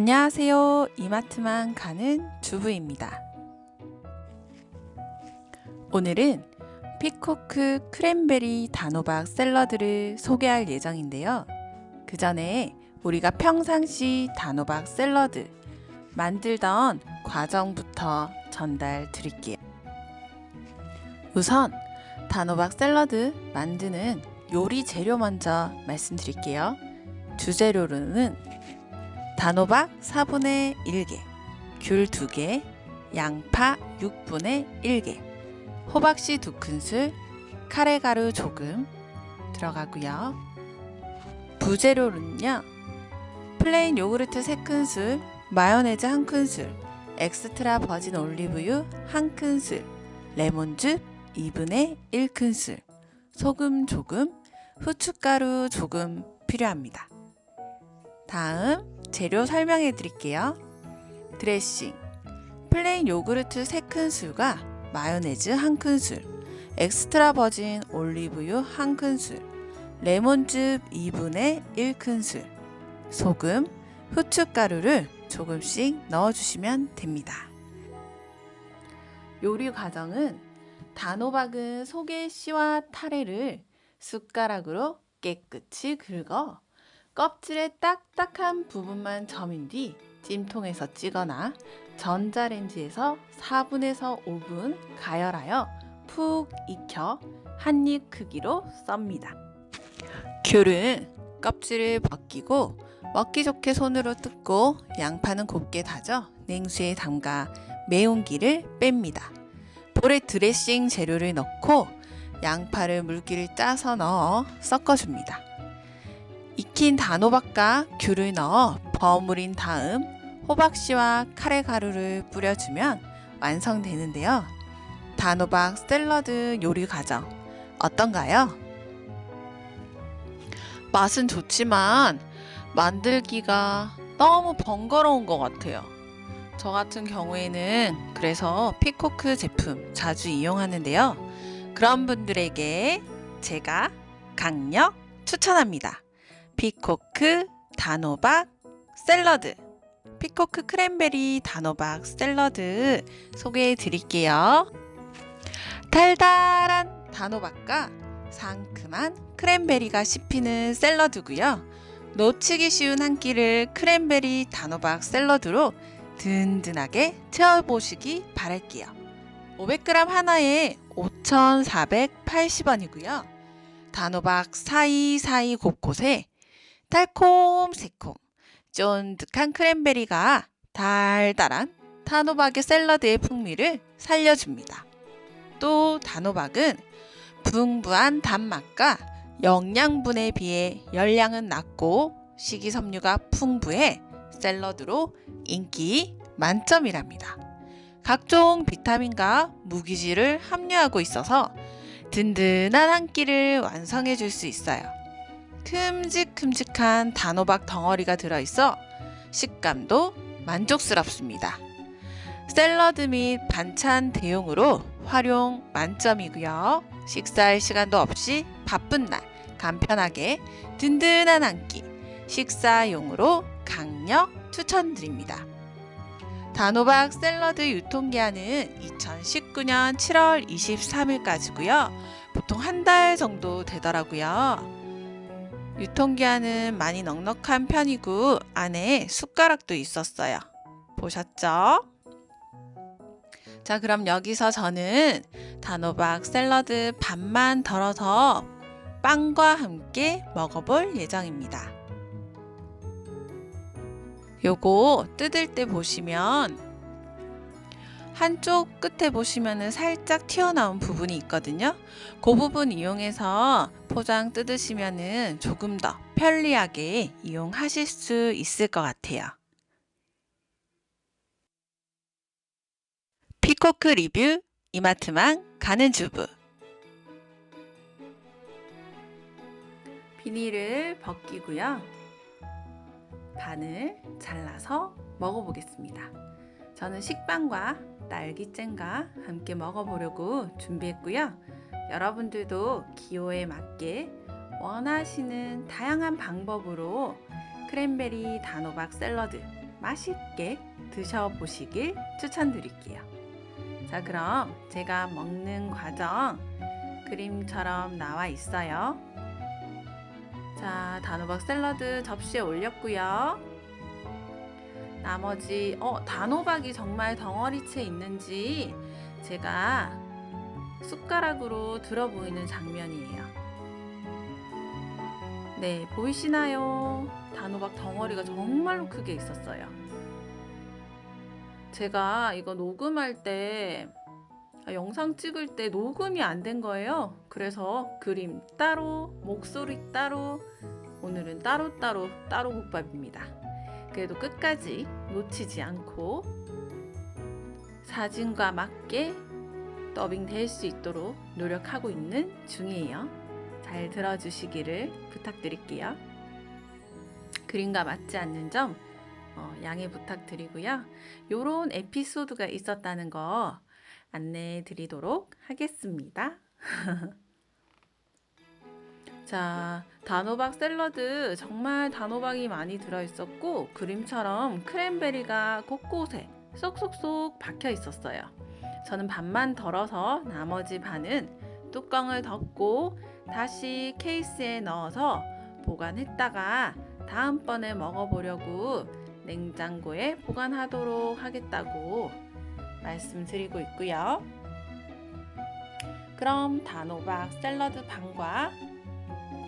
안녕하세요. 이마트만 가는 주부입니다. 오늘은 피코크 크랜베리 단호박 샐러드를 소개할 예정인데요. 그 전에 우리가 평상시 단호박 샐러드 만들던 과정부터 전달 드릴게요. 우선 단호박 샐러드 만드는 요리 재료 먼저 말씀드릴게요. 주재료로는 단호박 4분의 1개, 귤 2개, 양파 6분의 1개, 호박씨 2큰술, 카레가루 조금 들어가고요. 부재료는요. 플레인 요구르트 3큰술, 마요네즈 1큰술, 엑스트라 버진 올리브유 1큰술, 레몬즙 2분의 1큰술, 소금 조금, 후춧가루 조금 필요합니다. 다음 재료 설명해 드릴게요. 드레싱 플레인 요구르트 3큰술과 마요네즈 1큰술 엑스트라 버진 올리브유 1큰술 레몬즙 2분의 1큰술 소금, 후춧가루를 조금씩 넣어주시면 됩니다. 요리 과정은 단호박은 속의 씨와 타래를 숟가락으로 깨끗이 긁어 껍질의 딱딱한 부분만 점인 뒤 찜통에서 찌거나 전자레인지에서 4분에서 5분 가열하여 푹 익혀 한 입 크기로 썹니다. 귤은 껍질을 벗기고 먹기 좋게 손으로 뜯고 양파는 곱게 다져 냉수에 담가 매운기를 뺍니다. 볼에 드레싱 재료를 넣고 양파를 물기를 짜서 넣어 섞어줍니다. 익힌 단호박과 귤을 넣어 버무린 다음 호박씨와 카레 가루를 뿌려주면 완성되는데요. 단호박 샐러드 요리 과정 어떤가요? 맛은 좋지만 만들기가 너무 번거로운 것 같아요. 저 같은 경우에는 그래서 피코크 제품 자주 이용하는데요. 그런 분들에게 제가 강력 추천합니다. 피코크 단호박 샐러드 피코크 크랜베리 단호박 샐러드 소개해 드릴게요. 달달한 단호박과 상큼한 크랜베리가 씹히는 샐러드고요. 놓치기 쉬운 한 끼를 크랜베리 단호박 샐러드로 든든하게 채워보시기 바랄게요. 500g 하나에 5,480원이고요. 단호박 사이사이 곳곳에 달콤 새콤 쫀득한 크랜베리가 달달한 단호박의 샐러드의 풍미를 살려줍니다. 또 단호박은 풍부한 단맛과 영양분에 비해 열량은 낮고 식이섬유가 풍부해 샐러드로 인기 만점이랍니다. 각종 비타민과 무기질을 함유하고 있어서 든든한 한 끼를 완성해 줄 수 있어요. 큼직큼직한 단호박 덩어리가 들어있어 식감도 만족스럽습니다. 샐러드 및 반찬 대용으로 활용 만점이고요. 식사할 시간도 없이 바쁜 날 간편하게 든든한 한 끼 식사용으로 강력 추천드립니다. 단호박 샐러드 유통기한은 2019년 7월 23일까지고요. 보통 한 달 정도 되더라고요. 유통기한은 많이 넉넉한 편이고 안에 숟가락도 있었어요. 보셨죠? 자, 그럼 여기서 저는 단호박 샐러드 반만 덜어서 빵과 함께 먹어볼 예정입니다. 요거 뜯을 때 보시면 한쪽 끝에 보시면 살짝 튀어나온 부분이 있거든요. 그 부분 이용해서 포장 뜯으시면 조금 더 편리하게 이용하실 수 있을 것 같아요. 피코크 리뷰 이마트만 가는 주부 비닐을 벗기고요. 반을 잘라서 먹어보겠습니다. 저는 식빵과 딸기잼과 함께 먹어보려고 준비했고요. 여러분들도 기호에 맞게 원하시는 다양한 방법으로 크랜베리 단호박 샐러드 맛있게 드셔보시길 추천드릴게요. 자, 그럼 제가 먹는 과정 그림처럼 나와 있어요. 자, 단호박 샐러드 접시에 올렸고요. 나머지 어, 단호박이 정말 덩어리째 있는지 제가 숟가락으로 들어 보이는 장면이에요. 네, 보이시나요? 단호박 덩어리가 정말로 크게 있었어요. 제가 이거 녹음할 때 아, 영상 찍을 때 녹음이 안 된 거예요. 그래서 그림 따로, 목소리 따로, 오늘은 따로따로 따로 국밥입니다. 그래도 끝까지 놓치지 않고 사진과 맞게 더빙 될 수 있도록 노력하고 있는 중이에요. 잘 들어주시기를 부탁드릴게요. 그림과 맞지 않는 점 어, 양해 부탁드리고요. 요런 에피소드가 있었다는 거 안내해 드리도록 하겠습니다. 자, 단호박 샐러드 정말 단호박이 많이 들어 있었고 그림처럼 크랜베리가 곳곳에 쏙쏙쏙 박혀 있었어요. 저는 반만 덜어서 나머지 반은 뚜껑을 덮고 다시 케이스에 넣어서 보관했다가 다음번에 먹어보려고 냉장고에 보관하도록 하겠다고 말씀드리고 있고요. 그럼 단호박 샐러드 반과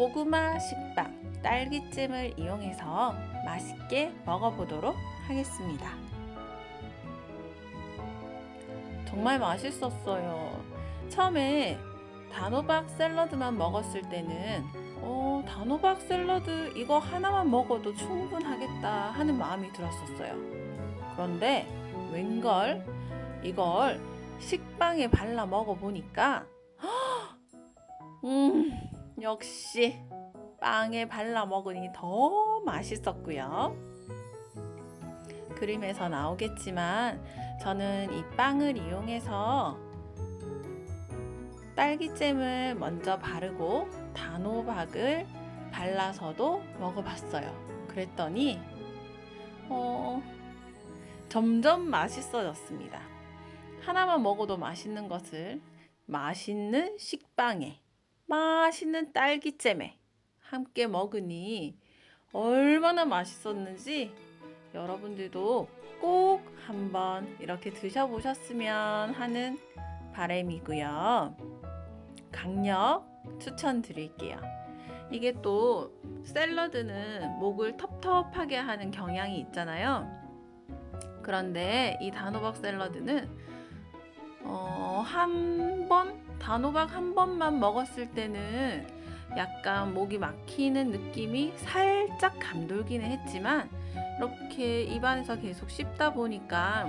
고구마 식빵 딸기잼을 이용해서 맛있게 먹어보도록 하겠습니다. 정말 맛있었어요. 처음에 단호박 샐러드만 먹었을 때는 어, 단호박 샐러드 이거 하나만 먹어도 충분하겠다 하는 마음이 들었었어요. 그런데 웬걸 이걸 식빵에 발라 먹어보니까 음 역시 빵에 발라 먹으니 더 맛있었고요. 그림에서 나오겠지만 저는 이 빵을 이용해서 딸기잼을 먼저 바르고 단호박을 발라서도 먹어봤어요. 그랬더니 어, 점점 맛있어졌습니다. 하나만 먹어도 맛있는 것을 맛있는 식빵에 맛있는 딸기잼에 함께 먹으니 얼마나 맛있었는지 여러분들도 꼭 한번 이렇게 드셔보셨으면 하는 바람이고요. 강력 추천드릴게요. 이게 또 샐러드는 목을 텁텁하게 하는 경향이 있잖아요. 그런데 이 단호박 샐러드는 어, 한 번, 단호박 한 번만 먹었을 때는 약간 목이 막히는 느낌이 살짝 감돌기는 했지만 이렇게 입안에서 계속 씹다 보니까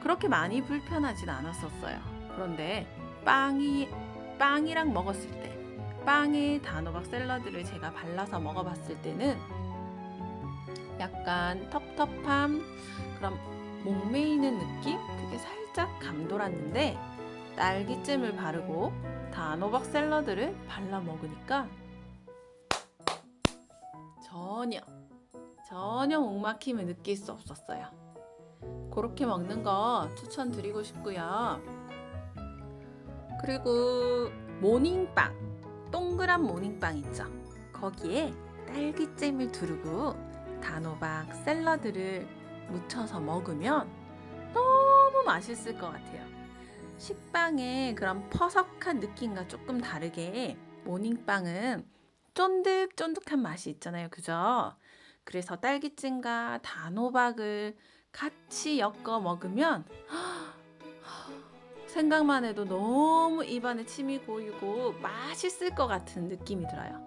그렇게 많이 불편하진 않았었어요. 그런데 빵이 빵이랑 먹었을 때 빵에 단호박 샐러드를 제가 발라서 먹어봤을 때는 약간 텁텁함 그런 목매이는 느낌 그게 살짝 감돌았는데 딸기잼을 바르고 단호박 샐러드를 발라 먹으니까 전혀 전혀 목막힘을 느낄 수 없었어요. 그렇게 먹는 거 추천드리고 싶고요. 그리고 모닝빵, 동그란 모닝빵 있죠? 거기에 딸기잼을 두르고 단호박 샐러드를 묻혀서 먹으면 너무 맛있을 것 같아요. 식빵의 그런 퍼석한 느낌과 조금 다르게 모닝빵은 쫀득쫀득한 맛이 있잖아요. 그죠? 그래서 딸기잼과 단호박을 같이 엮어 먹으면 생각만 해도 너무 입안에 침이 고이고 맛있을 것 같은 느낌이 들어요.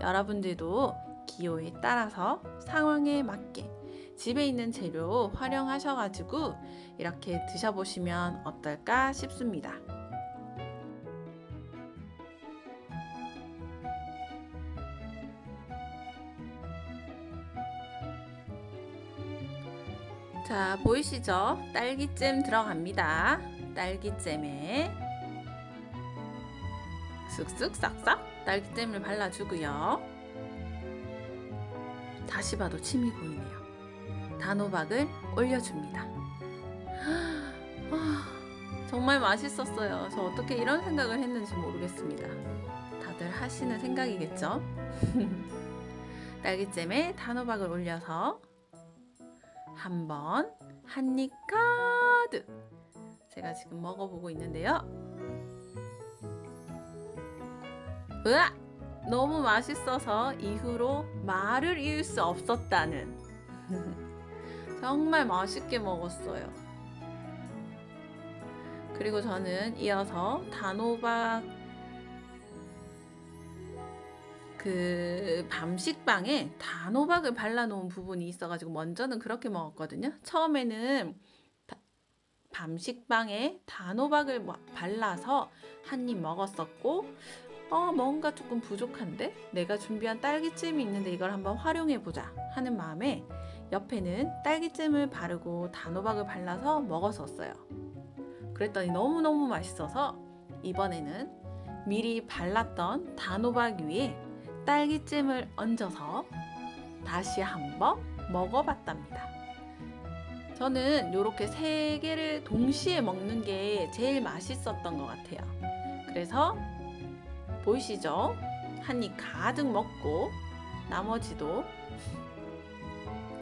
여러분들도 기호에 따라서 상황에 맞게 집에 있는 재료 활용하셔가지고 이렇게 드셔보시면 어떨까 싶습니다. 자, 보이시죠? 딸기잼 들어갑니다. 딸기잼에 쓱쓱 싹싹 딸기잼을 발라주고요. 다시 봐도 침이 고이네요. 단호박을 올려줍니다. 아, 정말 맛있었어요. 저 어떻게 이런 생각을 했는지 모르겠습니다. 다들 하시는 생각이겠죠? 딸기잼에 단호박을 올려서 한 번 한 입 가득 제가 지금 먹어보고 있는데요. 으아! 너무 맛있어서 이후로 말을 이을 수 없었다는 정말 맛있게 먹었어요. 그리고 저는 이어서 단호박 그 밤식빵에 단호박을 발라놓은 부분이 있어가지고 먼저는 그렇게 먹었거든요. 처음에는 다- 밤식빵에 단호박을 뭐- 발라서 한 입 먹었었고 어 뭔가 조금 부족한데 내가 준비한 딸기잼이 있는데 이걸 한번 활용해 보자 하는 마음에 옆에는 딸기잼을 바르고 단호박을 발라서 먹었었어요. 그랬더니 너무너무 맛있어서 이번에는 미리 발랐던 단호박 위에 딸기잼을 얹어서 다시 한번 먹어봤답니다. 저는 이렇게 세 개를 동시에 먹는 게 제일 맛있었던 것 같아요. 그래서 보이시죠? 한 입 가득 먹고 나머지도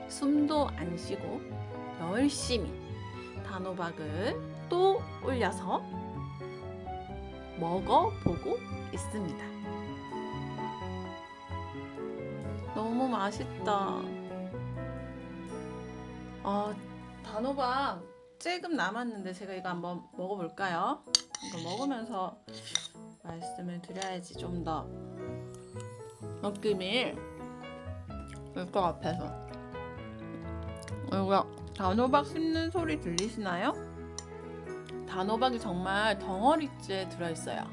숨도 안 쉬고 열심히 단호박을 또 올려서 먹어보고 있습니다. 너무 맛있다. 어, 단호박 조금 남았는데 제가 이거 한번 먹어볼까요? 이거 먹으면서 말씀을 드려야지 좀 더 느낌이 올 것 같아서. 이거 단호박 씹는 소리 들리시나요? 단호박이 정말 덩어리째 들어있어요.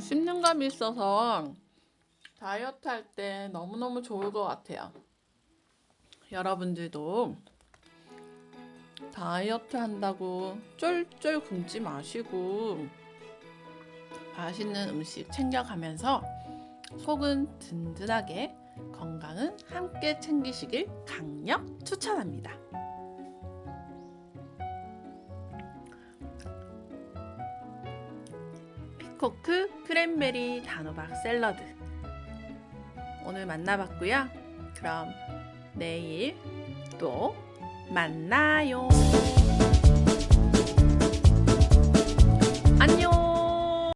씹는 감이 있어서 다이어트 할 때 너무너무 좋을 것 같아요. 여러분들도 다이어트 한다고 쫄쫄 굶지 마시고 맛있는 음식 챙겨가면서 속은 든든하게 건강은 함께 챙기시길 강력 추천합니다. 피코크 크랜베리 단호박 샐러드 오늘 만나봤고요. 그럼 내일 또 만나요.